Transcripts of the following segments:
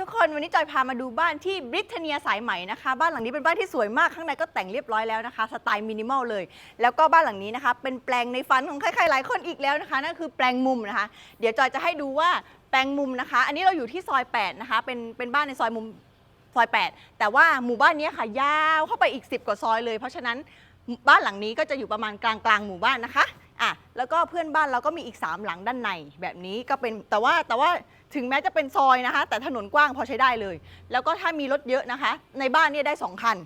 ทุกคนวันนี้จอยพามาดูบ้านที่บริเทเนียสายไหมนะคะ บ้านหลังนี้เป็นบ้านที่สวยมากข้างในก็แต่งเรียบร้อยแล้วนะคะ สไตล์มินิมอลเลย แล้วก็บ้านหลังนี้นะคะ เป็นแปลงในฝันของใครๆหลายคนอีกแล้วนะคะนั่นคือแปลงมุมนะคะ เดี๋ยวจอยจะให้ดูว่าแปลงมุมนะคะ อันนี้เราอยู่ที่ซอย8นะคะเป็นเป็นบ้านในซอยมุมซอย 8 แต่ว่าหมู่บ้านนี้ค่ะยาวเข้าไปอีก 10 กว่าซอยเลย เพราะฉะนั้นบ้านหลังนี้ก็จะอยู่ประมาณกลางกลางหมู่บ้านนะคะ อะแล้วก็เพื่อนบ้านเราก็มีอีก 3 หลังด้านในแบบนี้ก็เป็นแต่ว่าแต่ว่าถึงแม้จะเป็นซอยนะคะ แต่ถนนกว้างพอใช้ได้เลย แล้วก็ถ้ามีรถเยอะนะคะ ในบ้านเนี่ยได้สองคัน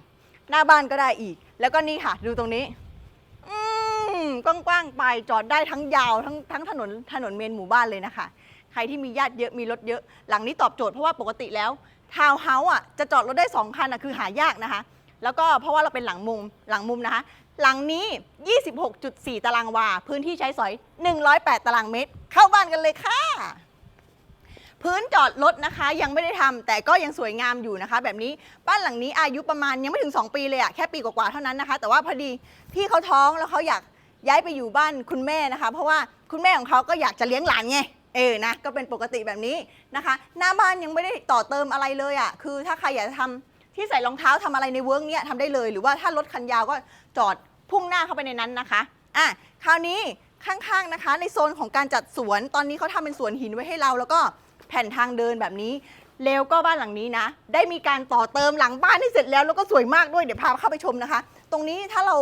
หน้าบ้านก็ได้อีก แล้วก็นี่ค่ะ ดูตรงนี้อืมกว้างๆไปจอดได้ทั้งยาวทั้งทั้งถนนถนนเมนหมู่บ้านเลยนะคะ ใครที่มีญาติเยอะมีรถเยอะ หลังนี้ตอบโจทย์เพราะว่าปกติแล้วทาวน์เฮาส์อะจะจอดรถได้สองคันอะคือหายากนะคะ แล้วก็เพราะว่าเราเป็นหลังมุมหลังมุมนะคะ หลังนี้ 26.4 ตารางวา พื้นที่ใช้สอย 108 ตารางเมตร เข้าบ้านกันเลยค่ะ พื้นจอดรถนะคะยังไม่ได้ทำแต่ก็ยังสวยงามอยู่นะคะ แบบนี้บ้านหลังนี้อายุประมาณยังไม่ถึง 2 ปีเลยอะแค่ปีกว่าๆเท่านั้นนะคะ แต่ว่าพอดีพี่เขาท้องแล้วเขาอยากย้ายไปอยู่บ้านคุณแม่นะคะ เพราะว่าคุณแม่ของเขาก็อยากจะเลี้ยงหลานไงเออนะก็เป็นปกติแบบนี้นะคะ หน้าบ้านยังไม่ได้ต่อเติมอะไรเลยอะคือถ้าใครอยากจะทำ ที่ใส่รองเท้าทำอะไรในเวิร์กเนี้ยทำได้เลย หรือว่าถ้ารถคันยาวก็จอดพุ่งหน้าเข้าไปในนั้นนะคะอะคราวนี้ข้างๆนะคะ ในโซนของการจัดสวนตอนนี้เขาทำเป็นสวนหินไว้ให้เรา แล้วก็แผ่นทางเดินแบบนี้แล้วก็บ้านหลังนี้นะ ได้มีการต่อเติมหลังบ้านที่เสร็จแล้วแล้วก็สวยมากด้วยเดี๋ยวพาเข้าไปชมนะคะ ตรงนี้ถ้าเรา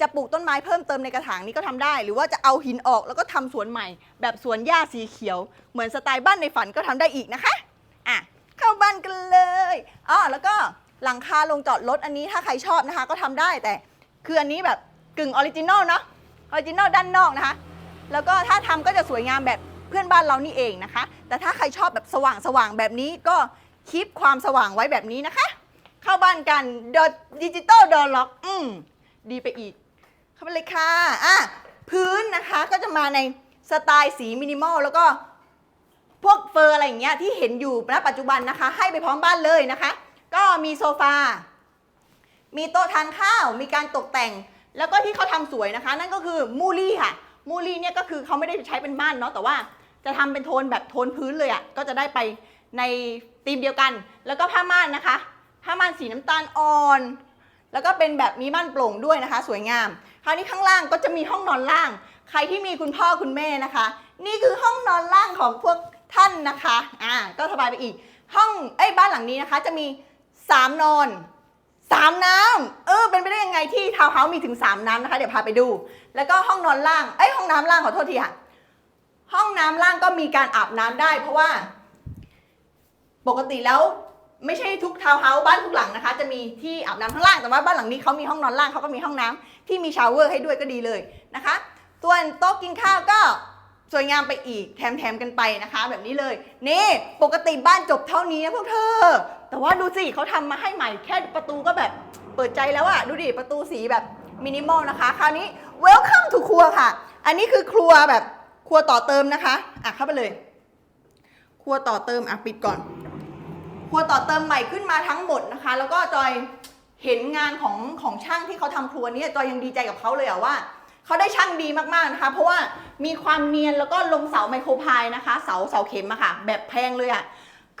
จะปลูกต้นไม้เพิ่มเติมในกระถางนี้ก็ทำได้ หรือว่าจะเอาหินออกแล้วก็ทำสวนใหม่ แบบสวนหญ้าสีเขียว เหมือนสไตล์บ้านในฝันก็ทำได้อีกนะคะอะเข้าบ้านกันเลยอ๋อแล้วก็ หลังคาลงจอดรถอันนี้ถ้าใครชอบนะคะ ก็ทำได้แต่คืออันนี้แบบกึ่งออริจินอลเนาะออริจินอลด้านนอกนะคะ แล้วก็ถ้าทำก็จะสวยงามแบบเพื่อนบ้านเรานี่เองนะคะ แต่ถ้าใครชอบแบบสว่างสว่างแบบนี้ก็คีปความสว่างไว้แบบนี้นะคะ เข้าบ้านกันดดิจิตอลดอล็อก อืมดีไปอีก เข้าไปเลยค่ะอะพื้นนะคะก็จะมาในสไตล์สีมินิมอลแล้วก็พวกเฟอร์อะไรอย่างเงี้ยที่เห็นอยู่ณปัจจุบันนะคะ ให้ไปพร้อมบ้านเลยนะคะ ก็มีโซฟา มีโต๊ะทานข้าว มีการตกแต่ง แล้วก็ที่เขาทำสวยนะคะ นั่นก็คือมูลี่ค่ะ มูลี่เนี่ยก็คือเขาไม่ได้ใช้เป็นม่านเนาะ แต่ว่าจะทำเป็นโทนแบบโทนพื้นเลยอะ่ะ ก็จะได้ไปในธีมเดียวกัน แล้วก็ผ้าม่านนะคะ ผ้าม่านสีน้ำตาลอ่อน แล้วก็เป็นแบบมีม่านโปร่งด้วยนะคะ สวยงาม คราวนี้ข้างล่างก็จะมีห้องนอนล่าง ใครที่มีคุณพ่อคุณแม่นะคะ นี่คือห้องนอนล่างของพวกท่านนะคะ อ่า ก็สบายไปอีก ห้อง เอ้ย บ้านหลังนี้นะคะ จะมี สามนอนสามน้ำเออเป็นไปได้ยังไงที่ทาวน์เฮาส์มีถึง3น้ำนะคะเดี๋ยวพาไปดู แล้วก็ห้องนอนล่างเอ้ยห้องน้ำล่างขอโทษทีค่ะห้องน้ำล่างก็มีการอาบน้ำได้ เพราะว่า ปกติแล้วไม่ใช่ทุกทาวน์เฮาส์บ้านทุกหลังนะคะ จะมีที่อาบน้ำข้างล่างแต่ว่าบ้านหลังนี้เขามีห้องนอนล่างเขาก็มีห้องน้ำที่มีชาวเวอร์ให้ด้วยก็ดีเลยนะคะส่วนโต๊ะกินข้าวก็ สวยงามไปอีกแถมๆกันไปนะคะ แบบนี้เลย นี่ปกติบ้านจบเท่านี้นะพวกเธอ แต่ว่าดูสิเขาทำมาให้ใหม่แค่ประตูก็แบบเปิดใจแล้วอะดูดิประตูสีแบบมินิมอลนะคะ คราวนี้ welcome to ครัวค่ะ อันนี้คือครัวแบบครัวต่อเติมนะคะอะเข้าไปเลย ครัวต่อเติมอะปิดก่อน ครัวต่อเติมใหม่ขึ้นมาทั้งหมดนะคะ แล้วก็จอยเห็นงานของของช่างที่เขาทำครัวเนี้จอยยังดีใจกับเขาเลยอะว่า เขาได้ช่างดีมากๆนะคะ เพราะว่ามีความเนียนแล้วก็ลงเสาไมโครพายนะคะ เสาเสาเข็มอะค่ะ แบบแพงเลยอะ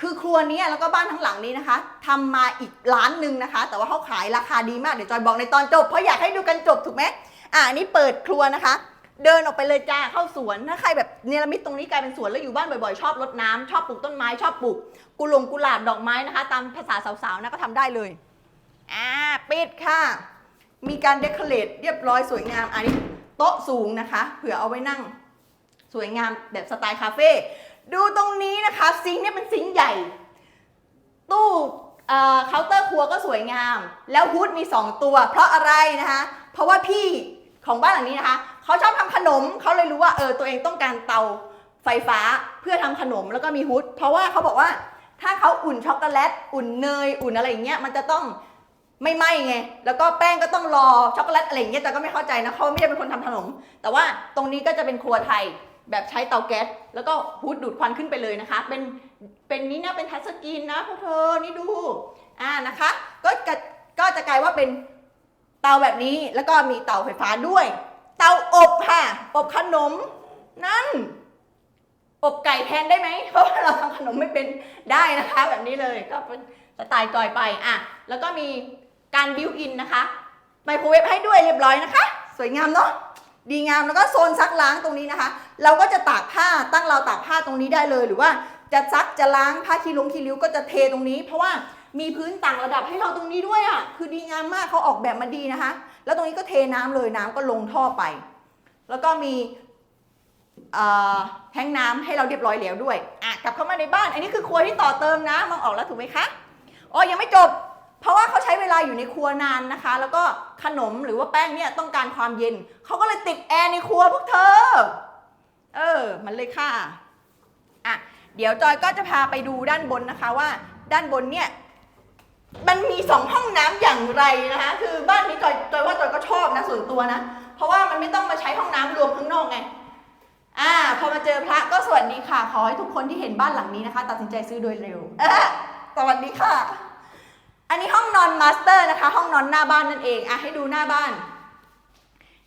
คือครัวนี้แล้วก็บ้านทั้งหลังนี้นะคะทำมาอีกล้านหนึ่งนะคะ แต่ว่าเขาขายราคาดีมากเดี๋ยวจอยบอกในตอนจบเพราะอยากให้ดูกันจบถูกไหมอะนนี้เปิดครัวนะคะ เดินออกไปเลยจ้าเข้าสวนถ้าใครแบบเนรมิตตรงนี้กลายเป็นสวนแล้วอยู่บ้านบ่อยๆ ชอบรดน้ำชอบปลูกต้นไม้ชอบปลูกกุหลงกุหลาบดอกไม้นะคะ ตามภาษาสาวๆนะก็ทำได้เลยอ่าปิดค่ะ มีการเดคอเรทเรียบร้อยสวยงามอันนี้ โต๊ะสูงนะคะ เผื่อเอาไว้นั่ง สวยงามแบบสไตล์คาเฟ่ดูตรงนี้นะคะซิงค์เนี่ยเป็นซิงค์ใหญ่ ตู้เอ่อเคาน์เตอร์ครัวก็สวยงาม แล้วฮูดมี 2 ตัว เพราะอะไรนะคะ เพราะว่าพี่ของบ้านหลังนี้นะคะเขาชอบทำขนมเขาเลยรู้ว่าเออตัวเองต้องการเตาไฟฟ้าเพื่อทำขนมแล้วก็มีฮูดเพราะว่าเขาบอกว่าถ้าเขาอุ่นช็อกโกแลต อุ่นเนย อุ่นอะไรอย่างเงี้ยมันจะต้อง ไม่ไหม้ไง แล้วก็แป้งก็ต้องรอช็อกโกแลตอะไรอย่างเงี้ยแต่ก็ไม่เข้าใจนะเขาไม่ได้เป็นคนทำขนม แต่ว่าตรงนี้ก็จะเป็นครัวไทยแบบใช้เตาแก๊สแล้วก็ฮูดดูดควันขึ้นไปเลยนะคะ เป็นเป็นนี้นะเป็นทัชสกรีนนะพวกเธอนี่ดูอ่านะคะ ก็จะก็จะกลายว่าเป็นเตาแบบนี้แล้วก็มีเตาไฟฟ้าด้วย เตาอบค่ะอบขนมนั่นอบไก่แทนได้ไหมเพราะว่าเราทำขนมไม่เป็นได้นะคะ แบบนี้เลยก็เป็นสไตล์จอยไปอะแล้วก็มี การบิวอินนะคะไมโครเวฟให้ด้วยเรียบร้อยนะคะ สวยงามเนาะดีงามแล้วก็โซนซักล้างตรงนี้นะคะ เราก็จะตากผ้าตั้งเราตากผ้าตรงนี้ได้เลย หรือว่าจะซักจะล้างผ้าคีรุ้งคีริ้วก็จะเทตรงนี้ เพราะว่ามีพื้นต่างระดับให้เราตรงนี้ด้วยอะคือดีงามมากเขาออกแบบมาดีนะคะ แล้วตรงนี้ก็เทน้ำเลยน้ำก็ลงท่อไป แล้วก็มีแทงน้ำให้เราเรียบร้อยแล้วด้วยอะกลับเข้ามาในบ้าน อันนี้คือครัวที่ต่อเติมนะมองออกแล้วถูกไหมคะอ๋อยังไม่จบ เพราะว่าเขาใช้เวลาอยู่ในครัวนานนะคะ แล้วก็ขนมหรือว่าแป้งเนี่ยต้องการความเย็น เขาก็เลยติดแอร์ในครัวพวกเธอ เออ มันเลยค่ะ อะ เดี๋ยวจอยก็จะพาไปดูด้านบนนะคะว่า ด้านบนเนี่ยมันมีสองห้องน้ำอย่างไรนะคะ คือบ้านนี้จอยจอยว่าจอยก็ชอบนะส่วนตัวนะ เพราะว่ามันไม่ต้องมาใช้ห้องน้ำรวมข้างนอกไง อ่า พอมาเจอพระก็สวัสดีค่ะ ขอให้ทุกคนที่เห็นบ้านหลังนี้นะคะ ตัดสินใจซื้อโดยเร็ว เอ๊ะสวัสดีค่ะ อันนี้ห้องนอนมาสเตอร์นะคะ ห้องนอนหน้าบ้านนั่นเองอะให้ดูหน้าบ้าน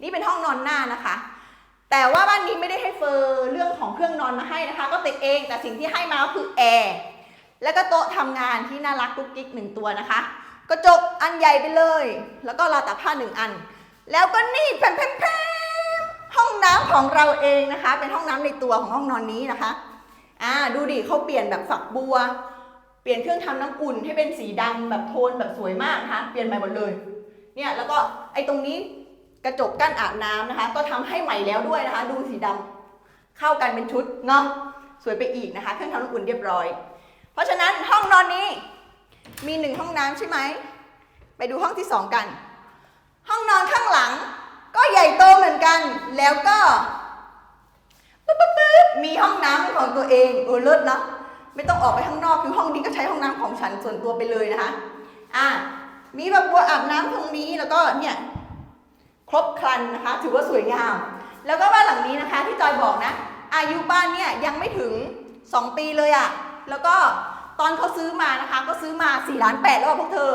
นี่เป็นห้องนอนหน้านะคะ แต่ว่าบ้านนี้ไม่ได้ให้เฟอร์เรื่องของเครื่องนอนมาให้นะคะ ก็ติดเองแต่สิ่งที่ให้มาก็คือแอร์แล้วก็โต๊ะทำงานที่น่ารักกุ๊กกิ๊กหนึ่งตัวนะคะ กระจกอันใหญ่ไปเลย แล้วก็ราวตากผ้าหนึ่งอัน แล้วก็นี่แผ่นแผ่นห้องน้ำของเราเองนะคะ เป็นห้องน้ำในตัวของห้องนอนนี้นะคะอ่าดูดิเขาเปลี่ยนแบบฝักบัว ปลี่ยนเครื่องทำน้ำอุ่นให้เป็นสีดำแบบโทนแบบสวยมากนะคะ เปลี่ยนใหม่หมดเลย เนี่ยแล้วก็ไอ้ตรงนี้กระจกกั้นอาบน้ำนะคะ ก็ทำให้ใหม่แล้วด้วยนะคะ ดูสีดำเข้ากันเป็นชุดเนาะสวยไปอีกนะคะ เครื่องทำน้ำอุ่นเรียบร้อย เพราะฉะนั้นห้องนอนนี้มีหนึ่งห้องน้ำใช่ไหมไปดูห้องที่สองกัน ห้องนอนข้างหลัง ก็ใหญ่โตเหมือนกัน แล้วก็ปึ๊บปึ๊บมีห้องน้ำของตัวเองเออเลิศเนาะ ไม่ต้องออกไปข้างนอกคือห้องนี้ก็ใช้ห้องน้ำของฉันส่วนตัวไปเลยนะคะอะมีแบบบัวอาบน้ำตรงนี้แล้วก็เนี่ยครบครันนะคะ ถือว่าสวยงาม แล้วก็บ้านหลังนี้นะคะ ที่จอยบอกนะ อายุบ้านเนี่ยยังไม่ถึง 2 ปีเลยอะแล้วก็ตอนเขาซื้อมานะคะ ก็ซื้อมา4ล้านแปดแล้วอะพวกเธอ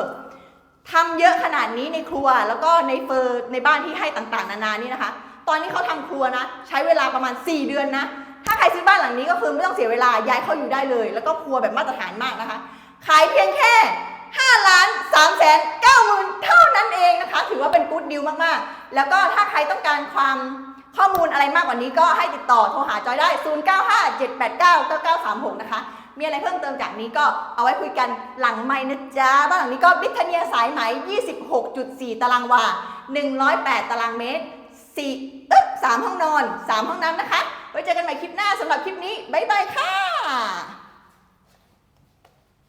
ทำเยอะขนาดนี้ในครัวแล้วก็ในเฟอร์ในบ้านที่ให้ต่างๆ นานานี่นะคะ ตอนนี้เขาทำครัวนะ ใช้เวลาประมาณ 4 เดือนนะาใครซื้อบ้านหลังนี้ก็คือไม่ต้องเสียเวลาย้ายเข้าอยู่ได้เลย แล้วก็ครัวแบบมาตรฐานมากนะคะ ขายเพียงแค่5ล้าน3แสน9หมื่นเท่านั้นเองนะคะ ถือว่าเป็นกู๊ดดิวมากๆ แล้วก็ถ้าใครต้องการความข้อมูลอะไรมากกว่านี้ก็ให้ติดต่อโทรหาจอยได้ 0957899936 นะคะ มีอะไรเพิ่มเติมจากนี้ก็เอาไว้คุยกันหลังไม่นะจ๊ะ บ้านหลังนี้ก็บิทเนียสายไหม 26.4 ตารางวา 108 ตารางเมตร4เอ๊ะ3ห้องนอน 3 ห้องน้ำนะคะ ไว้เจอกันใหม่คลิปหน้าสำหรับคลิปนี้บ๊ายบายค่ะ